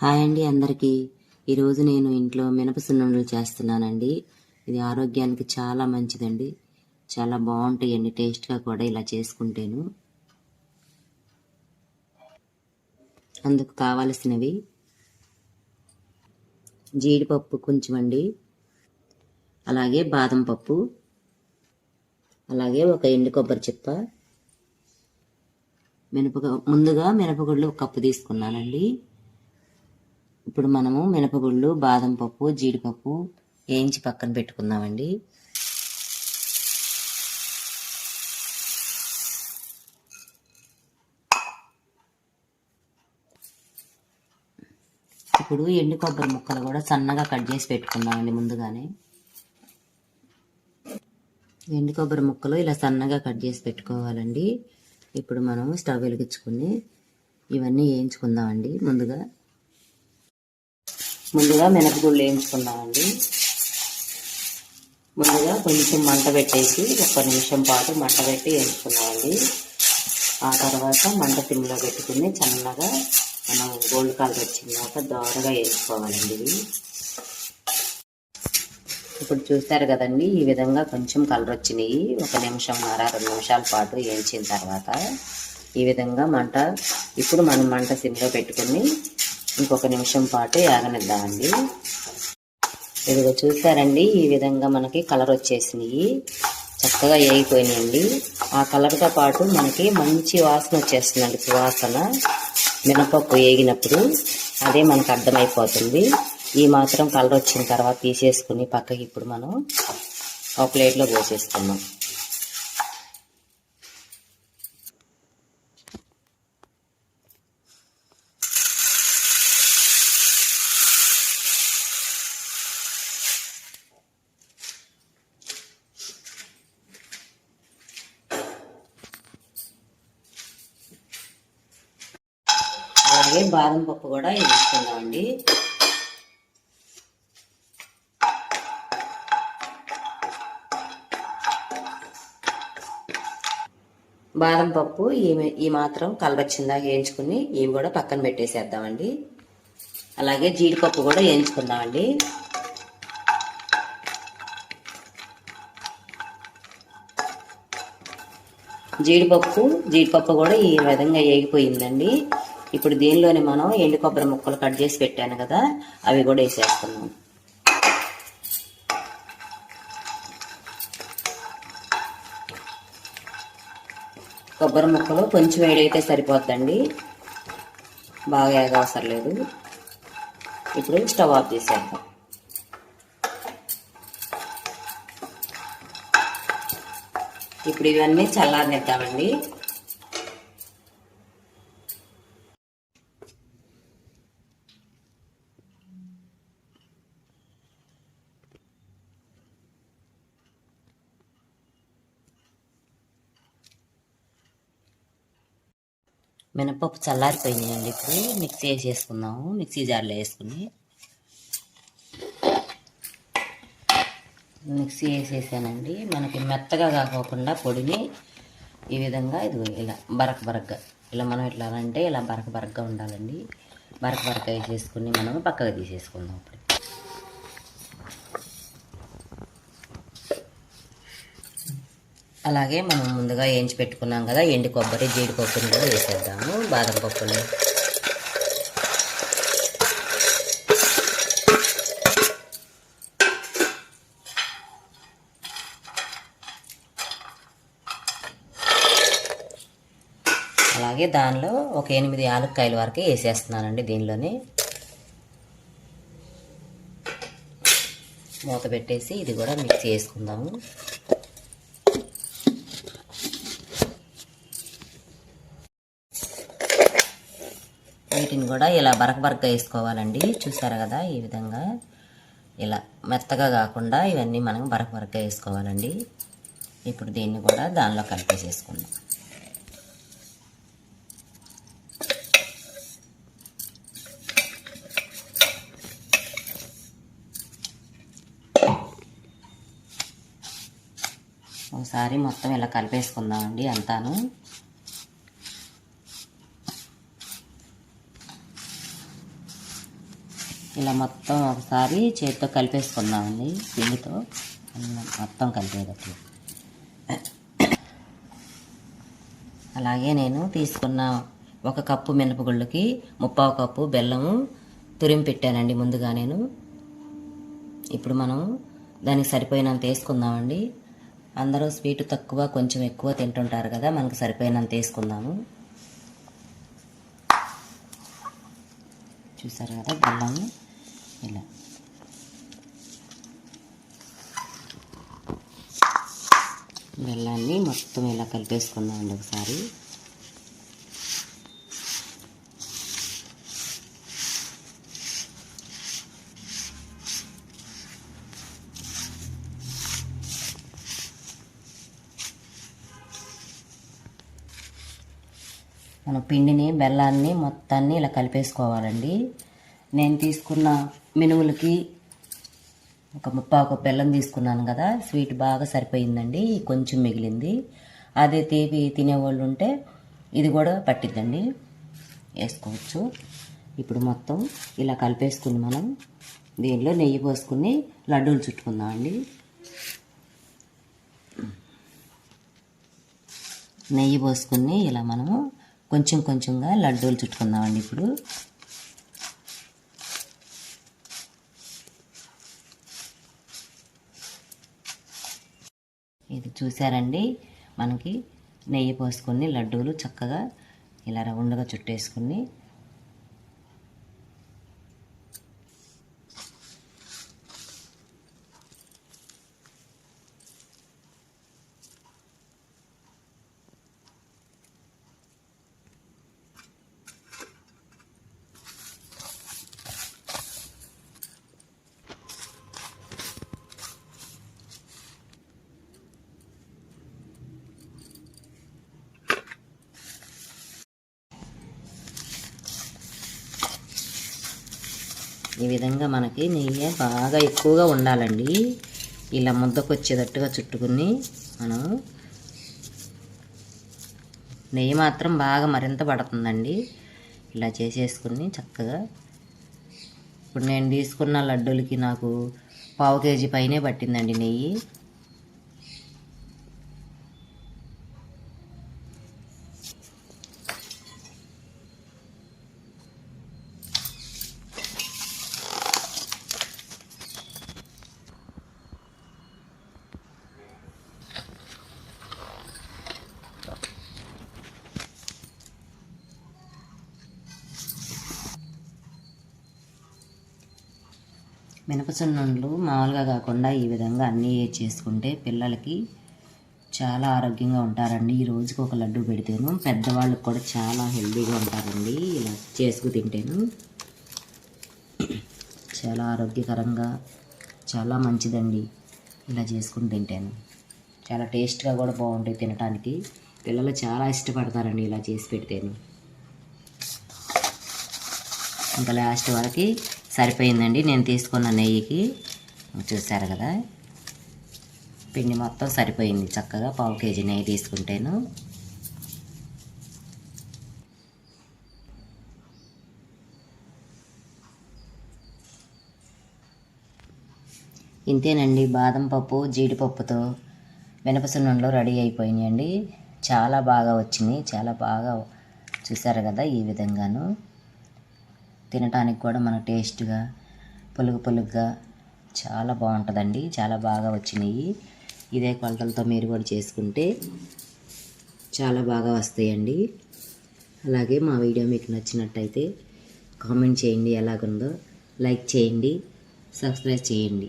Hi అండి అందరికీ. ఈరోజు నేను ఇంట్లో మినపసున్నుండలు చేస్తున్నానండి. ఇది ఆరోగ్యానికి చాలా మంచిదండి. చాలా బాగుంటాయండి టేస్ట్గా కూడా ఇలా చేసుకుంటేను. అందుకు కావలసినవి జీడిపప్పు కొంచెం అండి. అలాగే బాదం పప్పు. అలాగే ఒక ఎండు కొబ్బరి చిప్ప. మినప ముందుగా మినపగుళ్ళు ఒక కప్పు తీసుకున్నానండి. ఇప్పుడు మనము మినపగుళ్ళు బాదం పప్పు జీడిపప్పు వేయించి పక్కన పెట్టుకుందామండి. ఇప్పుడు ఎండు కొబ్బరి ముక్కలు కూడా సన్నగా కట్ చేసి పెట్టుకుందామండి ముందుగానే. ఎండు కొబ్బరి ముక్కలు ఇలా సన్నగా కట్ చేసి పెట్టుకోవాలండి. ఇప్పుడు మనం స్టవ్ వెలిగించుకుని ఇవన్నీ వేయించుకుందామండి ముందుగా. ముందుగా మినపగుళ్ళు వేయించుకున్నామండి ముందుగా కొంచెం మంట పెట్టేసి ఒక నిమిషం పాటు మంట పెట్టి వేయించుకున్నామండి ఆ తర్వాత మంట సిమ్లో పెట్టుకుని చల్లగా మనం గోల్డ్ కలర్ వచ్చిందాక దోరగా వేసుకోవాలండి ఇవి. ఇప్పుడు చూస్తారు కదండి ఈ విధంగా కొంచెం కలర్ వచ్చినాయి. ఒక నిమిషంన్నర రెండు నిమిషాల పాటు వేయించిన తర్వాత ఈ విధంగా మంట ఇప్పుడు మనం మంట సిమ్లో పెట్టుకుని ఇంకొక నిమిషం పాటు యాగనిద్దామండి ఇదిగో చూసారండి ఈ విధంగా మనకి కలర్ వచ్చేసినాయి. చక్కగా వేగిపోయినాయండి. ఆ కలర్తో పాటు మనకి మంచి వాసన వచ్చేస్తుందండి సువాసన. మినపప్పు వేగినప్పుడు అదే మనకు అర్థమైపోతుంది. ఈ మాత్రం కలర్ వచ్చిన తర్వాత తీసేసుకుని పక్కకి ఇప్పుడు మనం ఒక ప్లేట్లో పోసేస్తున్నాం అలాగే బాదం పప్పు కూడా వేసుకుందామండి. బాదం పప్పు ఈ మాత్రం కలబచ్చిందా వేయించుకుని ఇవి కూడా పక్కన పెట్టేసేద్దామండి. అలాగే జీడిపప్పు కూడా వేయించుకుందామండి. జీడిపప్పు జీడిపప్పు కూడా ఈ విధంగా వేగిపోయిందండి. ఇప్పుడు దీనిలోనే మనం ఎండు కొబ్బరి ముక్కలు కట్ చేసి పెట్టాను కదా అవి కూడా వేసేస్తున్నాం. కొబ్బరి ముక్కలు కొంచెం వేడైతే సరిపోద్దండి. బాగా వేగవసరం లేదు. ఇప్పుడు స్టవ్ ఆఫ్ చేసేద్దాం. ఇప్పుడు ఇవన్నీ చల్లారనిద్దామండి. మినపప్పు చల్లారిపోయినాయండి ఇప్పుడు. మిక్సీ వేసేసుకుందాము. మిక్సీ జార్లో వేసుకుని మిక్సీ వేసేసానండి. మనకి మెత్తగా కాకోకుండా పొడిని ఈ విధంగా ఇది ఇలా బరక బరకగా ఇలా మనం ఇట్లా అంటే ఇలా బరక బరకగా ఉండాలండి. బరక బరక వేసేసుకుని మనం పక్కగా తీసేసుకుందాం ఇప్పుడు. అలాగే మనం ముందుగా ఏంచి పెట్టుకున్నాం కదా ఎండి కొబ్బరి జీడిపప్పుని కూడా వేసేద్దాము. బాదం పప్పులు అలాగే దానిలో ఒక ఎనిమిది యాలక్కాయల వరకు వేసేస్తున్నానండి దీనిలోనే. మూత పెట్టేసి ఇది కూడా మిక్స్ చేసుకుందాము. వీటిని కూడా ఇలా బరక బరక వేసుకోవాలండి. చూసారు కదా ఈ విధంగా? ఇలా మెత్తగా కాకుండా ఇవన్నీ మనం బరక బరక వేసుకోవాలండి. ఇప్పుడు దీన్ని కూడా దానిలో కలిపేసేసుకుందాం. ఒకసారి మొత్తం ఇలా కలిపేసుకుందామండి అంతాను. ఇలా మొత్తం ఒకసారి చేతితో కలిపేసుకుందామండి పిండితో. మొత్తం కలిపేటట్లు అలాగే నేను తీసుకున్న ఒక కప్పు మినపగుళ్ళకి ముప్పావు కప్పు బెల్లము తురిమి పెట్టానండి ముందుగా నేను. ఇప్పుడు మనం దానికి సరిపోయినంత వేసుకుందామండి. అందరూ స్వీట్ తక్కువ కొంచెం ఎక్కువ తింటుంటారు కదా మనకు సరిపోయినంత వేసుకుందాము. చూసారు కదా బెల్లము? ఇలా. బెల్లాన్ని మొత్తం ఇలా కలిపేసుకుందామండి ఒకసారి. మన పిండిని బెల్లాన్ని మొత్తాన్ని ఇలా కలిపేసుకోవాలండి. నేను తీసుకున్న మినుములకి ఒక ముప్పాకు బెల్లం తీసుకున్నాను కదా స్వీట్ బాగా సరిపోయిందండి కొంచెం మిగిలింది. అదే తీపి తినేవాళ్ళు ఉంటే ఇది కూడా పట్టిద్దండి. వేసుకోవచ్చు. ఇప్పుడు మొత్తం ఇలా కలిపేసుకుని మనం దీనిలో నెయ్యి పోసుకుని లడ్డూలు చుట్టుకుందామండి నెయ్యి పోసుకుని ఇలా మనము కొంచెం కొంచెంగా లడ్డూలు చుట్టుకుందామండి ఇప్పుడు. చూసారండి మనకి నెయ్యి పోసుకొని లడ్డూలు చక్కగా ఇలా రౌండ్గా చుట్టేసుకుని ఈ విధంగా మనకి నెయ్యి బాగా ఎక్కువగా ఉండాలండి. ఇలా ముద్దకు వచ్చేటట్టుగా చుట్టుకుని మనం నెయ్యి మాత్రం బాగా మరింత పడుతుందండి. ఇలా చేసేసుకుని చక్కగా ఇప్పుడు నేను తీసుకున్న లడ్డూలకి నాకు పావు కేజీ పైనే పట్టిందండి నెయ్యి. మినపసున్నుండలు మామూలుగా కాకుండా ఈ విధంగా అన్నీ చేసుకుంటే పిల్లలకి చాలా ఆరోగ్యంగా ఉంటారండి. ఈ రోజుకి ఒక లడ్డు పెడితేను పెద్దవాళ్ళకి కూడా చాలా హెల్దీగా ఉంటారండి. ఇలా చేసుకు తింటేను చాలా ఆరోగ్యకరంగా చాలా మంచిదండి. ఇలా చేసుకుని తింటాను. చాలా టేస్ట్గా కూడా బాగుంటాయి తినడానికి పిల్లలు చాలా ఇష్టపడతారండి ఇలా చేసి పెడితేను. ఇంకా లాస్ట్ వరకు సరిపోయిందండి. నేను తీసుకున్న నెయ్యికి. చూసారు కదా? పిండి మొత్తం సరిపోయింది. చక్కగా పావు కేజీ నెయ్యి తీసుకుంటేను. ఇంతేనండి. బాదం పప్పు జీడిపప్పుతో మినపసున్నంలో రెడీ అయిపోయినాయండి. చాలా బాగా వచ్చింది. చాలా బాగా చూసారు కదా ఈ విధంగాను. తినటానికి కూడా మన టేస్ట్గా పులుగు పులుగ్గా చాలా బాగుంటుందండి. చాలా బాగా వచ్చినాయి. ఇదే కొలతలతో మీరు కూడా చేసుకుంటే చాలా బాగా వస్తాయండి. అలాగే మా వీడియో మీకు నచ్చినట్టయితే కామెంట్ చేయండి. ఎలాగుందో లైక్ చేయండి సబ్స్క్రైబ్ చేయండి.